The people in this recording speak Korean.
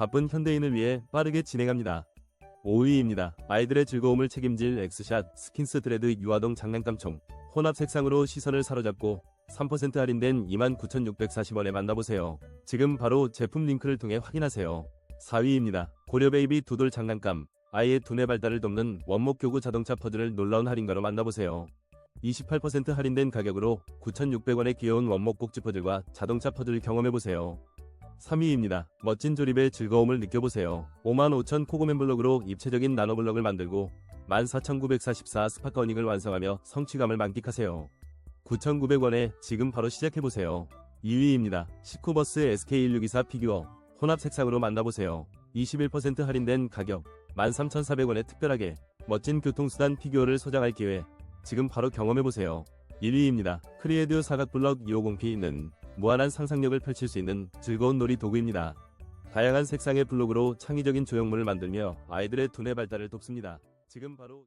바쁜 현대인을 위해 빠르게 진행합니다. 5위입니다. 아이들의 즐거움을 책임질 엑스샷 스킨스 드레드 유아동 장난감 총 혼합 색상으로 시선을 사로잡고 3% 할인된 29,640원에 만나보세요. 지금 바로 제품 링크를 통해 확인하세요. 4위입니다. 고려 베이비 두돌 장난감 아이의 두뇌 발달을 돕는 원목 교구 자동차 퍼즐을 놀라운 할인가로 만나보세요. 28% 할인된 가격으로 9,600원의 귀여운 원목 꼭지 퍼즐과 자동차 퍼즐 경험해보세요. 3위입니다. 멋진 조립의 즐거움을 느껴보세요. 55,000 코고맨 블록으로 입체적인 나노 블록을 만들고 14,944 스파커 어닝을 완성하며 성취감을 만끽하세요. 9,900원에 지금 바로 시작해보세요. 2위입니다. 시코버스 SK1624 피규어 혼합 색상으로 만나보세요. 21% 할인된 가격 13,400원에 특별하게 멋진 교통수단 피규어를 소장할 기회 지금 바로 경험해보세요. 1위입니다. 크리에드 사각 블럭 250P는 무한한 상상력을 펼칠 수 있는 즐거운 놀이 도구입니다. 다양한 색상의 블록으로 창의적인 조형물을 만들며 아이들의 두뇌 발달을 돕습니다. 지금 바로